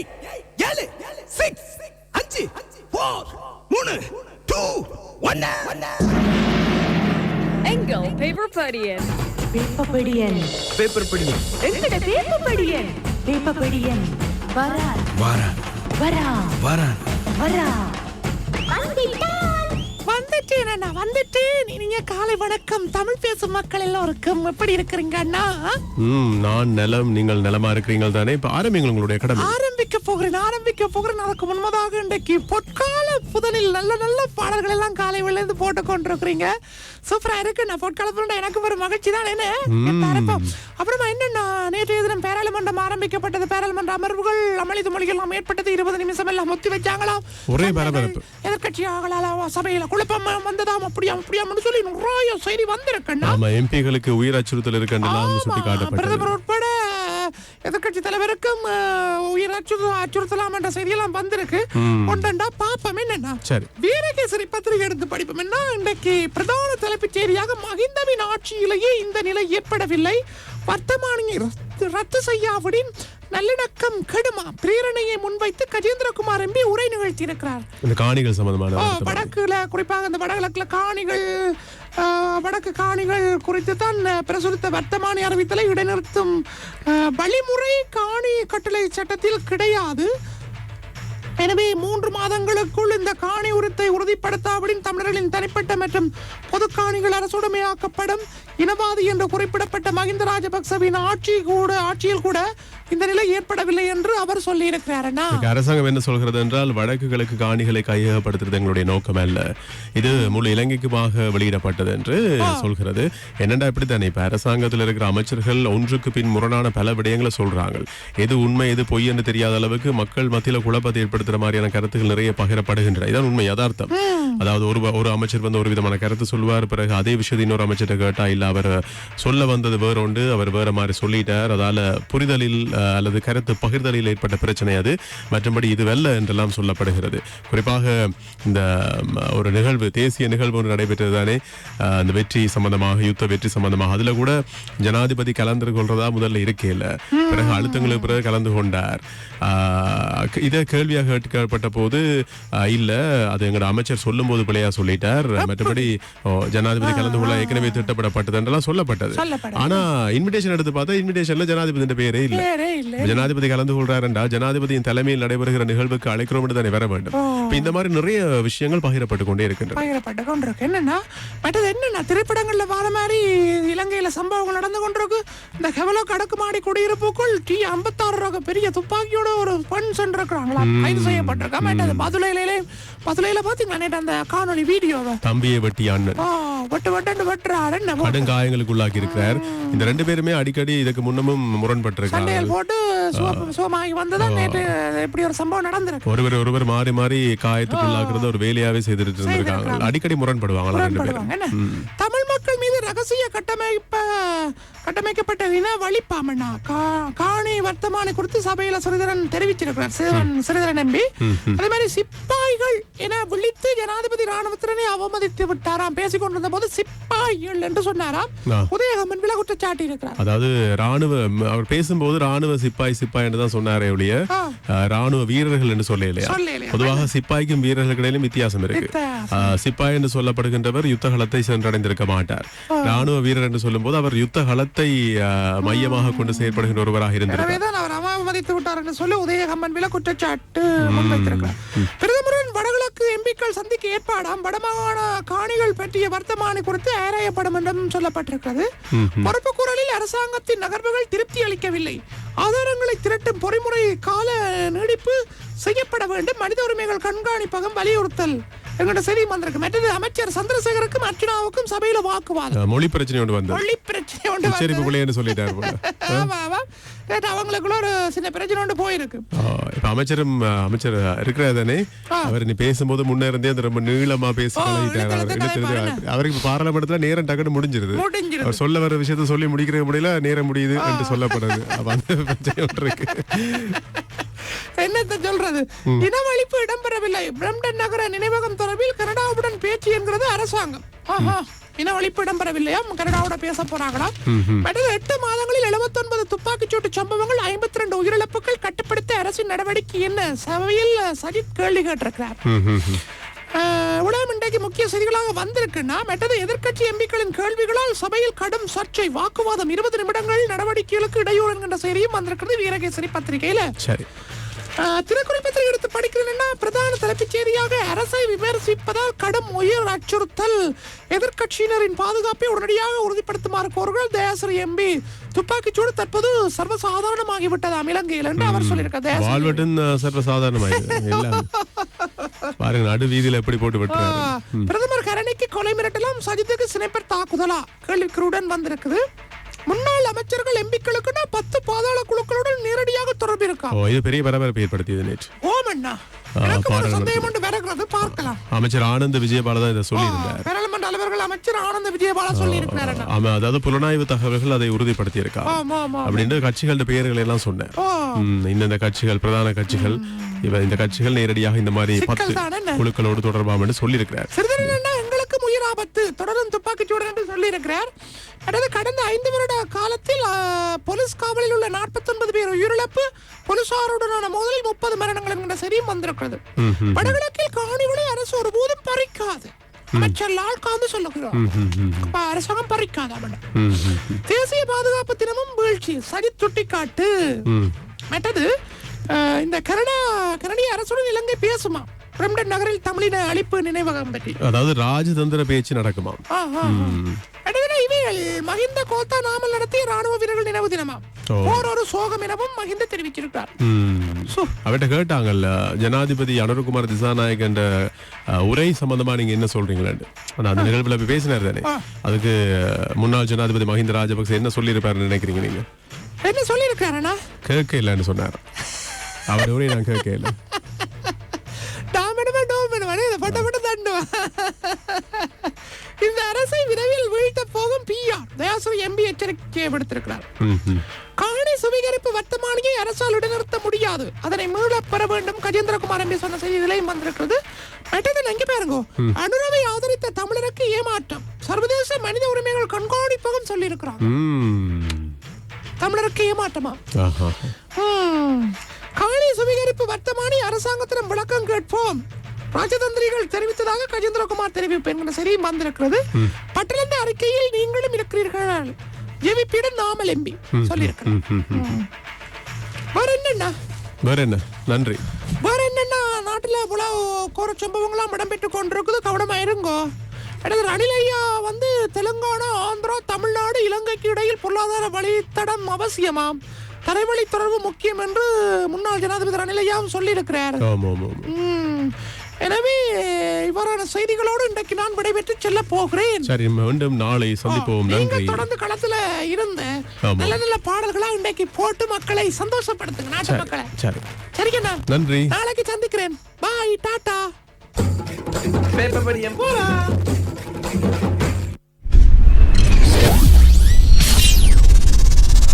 Eight ஏழு six அஞ்சு four மூணு டூ ஒன்னு எங்கள் பேப்பர் படியன் வேப்பப்படியன் பேப்பர் படி எங்கட வேப்பப்படியன் வேப்பப்படியன் வரா வாரா வரா வாரா வரா வந்துட்டேன். அண்ணா வந்துட்டேன். நீங்க காலை வணக்கம். தமிழ் பேசும் மக்கள் எல்லோருக்கும் எப்படி இருக்கிறீங்க அண்ணா? ம் நான் நலம் நீங்கள் நலமா இருக்கிறீங்க தானே இப்ப ஆரம்பிங்கள் உங்களுடைய கடமை. ஆரம்பிக்க போகிறேன் ஆரம்பிக்க போகிறேன். அதுக்கு முன்பதாக இன்றைக்கு பொற்கால புதனில் நல்ல நல்ல பாடல்கள் எல்லாம் காலை விழுந்து போட்டு கொண்டிருக்கிறீங்க. சூப்பரா இருக்கு. நான் பொற்கால புதன் எனக்கு ஒரு மகிழ்ச்சி தான். என்ன? அப்புறமா என்னன்னா? நேற்றைய தினம் பேராளுமன்றம் ஆரம்பிக்கப்பட்டது. பேராளுமன்ற அமர்வுகள் அமளிது மொழிகள் எல்லாம் ஏற்பட்டது. இருபது நிமிஷம் எல்லாம் ஒத்தி வச்சாங்களாம் ஒரே பரபரப்பு. எதிர்கட்சியாகலால சபையில குழப்பம் வந்ததாம். அப்படியாம் அப்படியாம்னு சொல்லி நிறைய செய்தி வந்திருக்குண்ணா ஆமா எம்பிகளுக்கு உயிர் அச்சுறுத்தல் காட்டப்பட்டது பிரதமர் உட்பட எதிர்கட்சி தலைவருக்கும் உயிர் அச்சுறு அச்சுறுத்தலாம் என்ற செய்தியெல்லாம் வந்திருக்கு. ஒன்றா பாப்போம் என்னன்னா சரி. வீரகேசரி பத்திரிகை எடுத்து படிப்போம் என்ன? இன்றைக்கு பிரதான தலைப்புச் செய்தியாக மகிந்தவின் ஆட்சியிலேயே இந்த நிலை ஏற்படவில்லை. வர்த்தமானியை ரத்து- ரத்து செய்யாவிடின் நல்லிணக்கம் கெடுமா? பிரேரணையை முன்வைத்து கஜேந்திரகுமார் எம்பி உரை நிகழ்த்தியிருக்கிறார். இந்த காணிகள் சம்பந்தமான. வடக்குல குறிப்பாக இந்த வடகிழக்குல காணிகள் வடக்கு காணிகள் குறித்து தான் பிரசுரித்த வர்த்தமானி அறிவித்தலை இடைநிறுத்தும் வழிமுறை காணி கட்டளை சட்டத்தில் கிடையாது. எனவே மூன்று மாதங்களுக்குள் இந்த காணி உரித்தை உறுதிப்படுத்தாவிடின் தமிழர்களின் தனிப்பட்ட மற்றும் பொது காணிகள் அரசுடைமையாக்கப்படும் இனவாதி என்று குறிப்பிடப்பட்ட மகிந்த ராஜபக்சவின் ஆட்சி கூட ஆட்சியில் கூட இந்த நிலை ஏற்படவில்லை என்று அவர் சொல்லியிருக்கிறார் அரசாங்கம் என்ன சொல்கிறது என்றால் வடக்கு கிழக்கு காணிகளை கையகப்படுத்துறது எங்களுடைய நோக்கம் அல்ல. இது முழு இலங்கைக்குமாக வெளியிடப்பட்டது என்று சொல்கிறது. என்னடா இப்படித்தானே இப்ப அரசாங்கத்தில் இருக்கிற அமைச்சர்கள் ஒன்றுக்கு பின் முரணான பல விடயங்களை சொல்றாங்க. எது உண்மை எது பொய் என்று தெரியாத அளவுக்கு மக்கள் மத்தியில குழப்பத்தை ஏற்படுத்துற மாதிரியான கருத்துக்கள் நிறைய பகிரப்படுகின்றன. இதான் உண்மை யதார்த்தம். அதாவது ஒரு ஒரு அமைச்சர் வந்து ஒரு விதமான கருத்து சொல்வார் பிறகு அதே விஷயத்தை இன்னொரு அமைச்சர்கிட்ட கேட்டா இல்ல அவர் சொல்ல வந்தது வேற ஒன்று. அவர் வேற மாதிரி சொல்லிட்டார். அதால புரிதலில் அல்லது கருத்து பகிர்தலில் ஏற்பட்ட பிரச்சனை அது. மற்றபடி இது வெல்ல என்றெல்லாம் சொல்லப்படுகிறது. குறிப்பாக இந்த ஒரு நிகழ்வு தேசிய நிகழ்வு ஒன்று நடைபெற்றது தானே. அந்த வெற்றி சம்பந்தமாக யுத்த வெற்றி சம்பந்தமாக. அதுல கூட ஜனாதிபதி கலந்து கொள்றதா முதல்ல இருக்கே இல்ல. பிறகு அழுத்தங்களுக்கு பிறகு கலந்து கொண்டார். இதை கேள்வியாக கேட்கப்பட்ட போது இல்ல அது எங்களோட அமைச்சர் சொல்லும் போது பிள்ளையா சொல்லிட்டார் மற்றபடி ஜனாதிபதி கலந்து கொள்ள ஏற்கனவே திட்டப்படப்பட்டது என்றெல்லாம் சொல்லப்பட்டது. ஆனா இன்விடேஷன் எடுத்து பார்த்தா இன்விடேஷன்ல ஜனாதிபதி பேரே இல்ல. ஜனாதிபதி கலந்து கொள்றார் என்றால் ஜனாதிபதியின் தலைமையில் நடைபெறுகிற நிகழ்வுக்கு அழைக்கிறோம் என்று தானே வர வேண்டும். இந்த மாதிரி நிறைய விஷயங்கள் பகிரப்பட்டு கொண்டே இருக்கின்றன. பகிரப்பட்டு கொண்டிருக்கு. என்னன்னா மற்றது என்னன்னா திரைப்படங்கள்ல வர மாதிரி இலங்கையில சம்பவங்கள் நடந்து கொண்டிருக்கு. இந்த ஹெவலோக் அடுக்குமாடி குடியிருப்புக்குள் டி ஐம்பத்தாறு ரக பெரிய துப்பாக்கியோட ஒரு பெண் சென்றிருக்கிறாங்களா? கைது செய்யப்பட்டிருக்கா? மற்றது மதுரையிலே மதுரையில பாத்தீங்களா நேற்று அந்த காணொளி வீடியோவை தம்பியை வெட்டி அண்ணன். வெட்டு வெட்டு வெட்டுறாரு என்ன கடும் காயங்களுக்கு உள்ளாக்கி இருக்கிறார். இந்த ரெண்டு பேருமே அடிக்கடி இதுக்கு முன்னமும் முரண்பட்டிருக்காங்க. போட்டு சுகமாகி வந்ததான் நேற்று இப்படி ஒரு சம்பவம் நடந்திருக்கு. ஒருவர் ஒருவர் மாறி மாறி காயத்துக்குள்ளாக்குறது ஒரு வேலையாவே செய்துட்டு இருந்திருக்காங்க. அடிக்கடி முரண்படுவாங்களா ரெண்டு பேரும் முரண்படுவாங்க என்ன? தமிழ் மக்கள் மீது ரகசிய கட்டமைப்ப கட்டமைக்கப்பட்ட இன வழிப்பாமண்ணா. காணி வர்த்தமானி குறித்து சபையில சிறிதரன் தெரிவிச்சிருக்கிறார் சிறிதரன் சிறிதரன் நம்பி. அதே மாதிரி சிப்பாய்கள் என விழித்து ஜனாதிபதி ராணுவத்தினரை அவமதித்து விட்டாராம். பேசிக் கொண்டிருந்த போது சிப்பாய்கள் என்று சொன்னாராம். உதயகமன் வில குற்றச்சாட்டி இருக்கிறார் அதாவது ராணுவ அவர் பேசும்போது ராணுவ சிப்பாய் சிப்பாய் என்று தான் சொன்னாரே ஒழிய ராணுவ வீரர்கள் என்று சொல்லலையா. பொதுவாக சிப்பாய்க்கும் வீரர்களுக்கு இடையிலும் வித்தியாசம் இருக்கு. சிப்பாய் என்று சொல்லப்படுகின்றவர் யுத்த களத்தை சென்றடைந்திருக்க மாட்டார். ராணுவ வீரர் என்று சொல்லும்போது அவர் யுத்த களத்தை மையமாக கொண்டு செயற்படுகின்ற ஒருவராக எனவேதான் அவர் அவமதித்து விட்டார் என்று சொல்லி உதயகம்மன் வில குற்றச்சாட்டு முன்வைத்திருக்கிறார். பிரதமரின் வடகிழக்கு எம்பிக்கள் சந்திக்க ஏற்பாடாம் வடமாகாண காணிகள் பற்றிய வர்த்தமானி குறித்து ஆராயப்படும் என்றும் சொல்லப்பட்டிருக்கிறது. பொறுப்பு குரலில் அரசாங்கத்தின் நகர்வுகள் திருப்தி அளிக்கவில்லை. ஆதாரங்களை திரட்டும் பொறிமுறை கால நீடிப்பு செய்யப்பட வேண்டும். மனித உரிமைகள் கண்காணிப்பகம் வலியுறுத்தல். என்கிற செய்தி வந்திருக்கு மற்றது அமைச்சர் சந்திரசேகருக்கும் அர்ச்சனாவுக்கும் சபையில வாக்குவாதம் மொழி பிரச்சனை ஒன்று வந்தது. மொழி பிரச்சனை ஒன்று வந்தது. பிள்ளைன்னு சொல்லிட்டார் ஆமா ஆமா. அவங்களுக்குள்ள ஒரு சின்ன பிரச்சனை ஒன்று போயிருக்கு. இப்ப அமைச்சரும் அமைச்சர் இருக்கிறார் தானே அவர் நீ பேசும்போது முன்ன இருந்தே அந்த ரொம்ப நீளமா பேசி ஓ, பழகிட்டார் அவர் இழுத்து இழுத்து இழுத்து இழுத்து. அவருக்கு இப்ப பாராளுமன்றத்துல நேரம் முடிஞ்சிருது. முடிஞ்சிருது. அவர் சொல்ல வர விஷயத்த சொல்லி முடிக்கிற முடியல நேரம் முடியுது என்று சொல்லப்படுது. அப்ப அந்த பிரச்சனை ஒன்று இருக்கு. என்னத்த சொல்றது? இனவழிப்பு இடம்பெறவில்லை. பிரம்டன் நகர நினைவகம் தொடர்பில் கனடாவுடன் பேச்சு என்கிறது அரசாங்கம். இனவழிப்பு இடம்பெறவில்லையாம் கனடாவோட பேச போறாங்களாம் மற்றது எட்டு மாதங்களில் 79 துப்பாக்கிச்சூட்டு சம்பவங்கள் ஐம்பத்தி ரெண்டு உயிரிழப்புகள் கட்டுப்படுத்த அரசின் நடவடிக்கை என்ன? சபையில் சஜித் கேள்வி கேட்டிருக்கிறார். உலகம் இன்றைக்கு முக்கிய செய்திகளாக வந்திருக்குன்னா மற்றது எதிர்க்கட்சி எம்பிக்களின் கேள்விகளால் சபையில் கடும் சர்ச்சை வாக்குவாதம் இருபது நிமிடங்கள் நடவடிக்கைகளுக்கு இடையூறு என்கின்ற செய்தியும் வந்திருக்கிறது. வீரகேசரி பத்திரிகையில. சரி. பத்திரிகை எடுத்து படிக்கிறேன்னா பிரதான தலைப்புச் செய்தியாக அரசை விமர்சிப்பதால் கடும் உயிர் அச்சுறுத்தல். எதிர்க்கட்சியினரின் பாதுகாப்பை உடனடியாக உறுதிப்படுத்துமாறு கோருங்கள் தயாசிரி எம்பி துப்பாக்கிச்சூடு தற்போது சர்வசாதாரணமாகிவிட்டதாம் இலங்கையில் என்று அவர் சொல்லியிருக்கார் எல்லாம். பாருங்க நடு வீதியில எப்படி போட்டு பிரதமர் கரணிக்கு கொலை மிரட்டலாம் சஜித்துக்கு சினைப்பர் தாக்குதலா? கேள்விக்குறியுடன் வந்திருக்குது. முன்னாள் அமைச்சர்கள் எம்பிக்களுக்குன்னா பத்து பாதாள குழுக்களுடன் நேரடியாக தொடர்பு இருக்கா? ஓ இது பெரிய பரபரப்பு ஏற்படுத்தியது நேற்று. ஓமண்ணா ஆ, எனக்கு ஒரு பாராளுமன்ற- சந்தேகம் ஒன்று வருகிறது பார்க்கலாம். அமைச்சர் ஆனந்த் விஜயபால தான் இதை சொல்லியிருந்தார். பாராளுமன்ற தலைவர்கள் அமைச்சர் ஆனந்த விஜயபாலா சொல்லி இருக்கிறார் ஆமா அதாவது புலனாய்வு தகவல்கள் அதை உறுதிப்படுத்தி இருக்கா அப்படின்னு கட்சிகளோட பெயர்களை எல்லாம் ம், இந்தந்த கட்சிகள் பிரதான கட்சிகள் இவ இந்த கட்சிகள் நேரடியாக இந்த மாதிரி பத்து? குழுக்களோடு தொடர்பாக சொல்லியிருக்கிறார். சிறிதரன் ஆபத்து. தொடரும் துப்பாக்கிச்சூடு என்று சொல்லியிருக்கிறார். அதாவது கடந்த ஐந்து வருட காலத்தில் போலீஸ் காவலில் உள்ள 49 பேர் உயிரிழப்பு போலீசாருடனான மோதலில் முப்பது மரணங்கள் என்கிற செய்தியும் வந்திருக்கிறது. வடகிழக்கில் காணிகளை அரசு ஒருபோதும் பறிக்காது. அமைச்சர் லால்காந்து சொல்லுகிறார். அப்ப அரசாங்கம் பறிக்காது. தேசிய பாதுகாப்பு தினமும் வீழ்ச்சி சரி சுட்டிக்காட்டு. மற்றது இந்த கனடா கனடிய அரசுடன் இலங்கை பேசுமா? பிரம்டன் நகரில் தமிழின அழிப்பு நினைவகம் பற்றி. அதாவது ராஜதந்திர பேச்சு. அடுத்தது இவைகள் மஹிந்த கோத்தா நாமல் நடத்திய ராணுவ வீரர்கள் நினைவு தினமாம் ஓ. ஓரொரு சோகம் எனவும் மஹிந்த தெரிவிச்சிருக்கார் அவர்கிட்ட கேட்டாங்கல்ல ஜனாதிபதி அனுரகுமார் திசாநாயக் என்ற உரை சம்பந்தமா நீங்க என்ன சொல்றீங்களான்னு ஆனா அந்த நிகழ்வுல பேசினார் தானே? அதுக்கு முன்னாள் ஜனாதிபதி மஹிந்த ராஜபக்சே என்ன சொல்லியிருப்பாருன்னு நினைக்கிறீங்க நீங்க? என்ன சொல்லியிருக்காருண்ணா கேட்க இல்லைன்னு சொன்னார். அவர் உரை நான் கேட்க இல்லை டாமிடுமே டோமிடுவானே இதை பட்ட பட்ட தண்டுவா இந்த அரசை விரைவில் வீழ்த்த போகும் பிஆர் தயாசு எம்பி எச்சரிக்கை விடுத்திருக்கிறார். காணி சுவீகரிப்பு வர்த்தமானியை அரசால் இடைநிறுத்த முடியாது. அதனை மீளப் பெற வேண்டும் கஜேந்திரகுமார் எம்பி சொன்ன செய்திகளையும் வந்திருக்கிறது. மற்றது எங்க பாருங்க? அனுரவை ஆதரித்த தமிழருக்கு ஏமாற்றம். சர்வதேச மனித உரிமைகள் கண்காணிப்பகம் சொல்லி இருக்கிறாங்க ம். தமிழருக்கு ஏமாற்றமா. காணி சுவீகரிப்பு வர்த்தமானி அரசாங்கத்திடம் விளக்கம் கேட்போம். ராஜதந்திரிகள் தெரிவித்ததாக கஜேந்திரகுமார் தெரிவிப்பு என்கிற செய்தியும் வந்திருக்கிறது. பட்டியலிந்த அறிக்கையில் நீங்களும் இருக்கிறீர்கள். ஜெவிப்பிடம் நாமல் எம்பி சொல்லியிருக்கிறேன். வேற என்னண்ணா? வேற என்ன? நன்றி. வேற என்னன்னா நாட்டுல இவ்வளவு கோர சம்பவங்களாம் இடம்பெற்று கொண்டிருக்குது. கவனமா இருங்கோ. அடுத்து ரணில் ஐயா வந்து தெலுங்கானா ஆந்திரா தமிழ்நாடு இலங்கைக்கு இடையில் பொருளாதார வழித்தடம் அவசியமாம். தரைவழி தொடர்பு முக்கியம் என்று முன்னாள் ஜனாதிபதி ரணில் ஐயாவும் சொல்லியிருக்கிறார். எனவே இவ்வாறான செய்திகளோடு இன்றைக்கு நான் விடைபெற்று செல்ல போகிறேன். சரி மீண்டும் நாளை சந்திப்போம். நன்றி. தொடர்ந்து களத்துல இருந்த. நல்ல நல்ல பாடல்களா இன்றைக்கு போட்டு மக்களை சந்தோஷப்படுத்துங்க நாட்டு சரி மக்களை. சரி. சரிங்கண்ணா. நன்றி. நாளைக்கு சந்திக்கிறேன். Bye tata. பேப்பர் படியம். போலாம்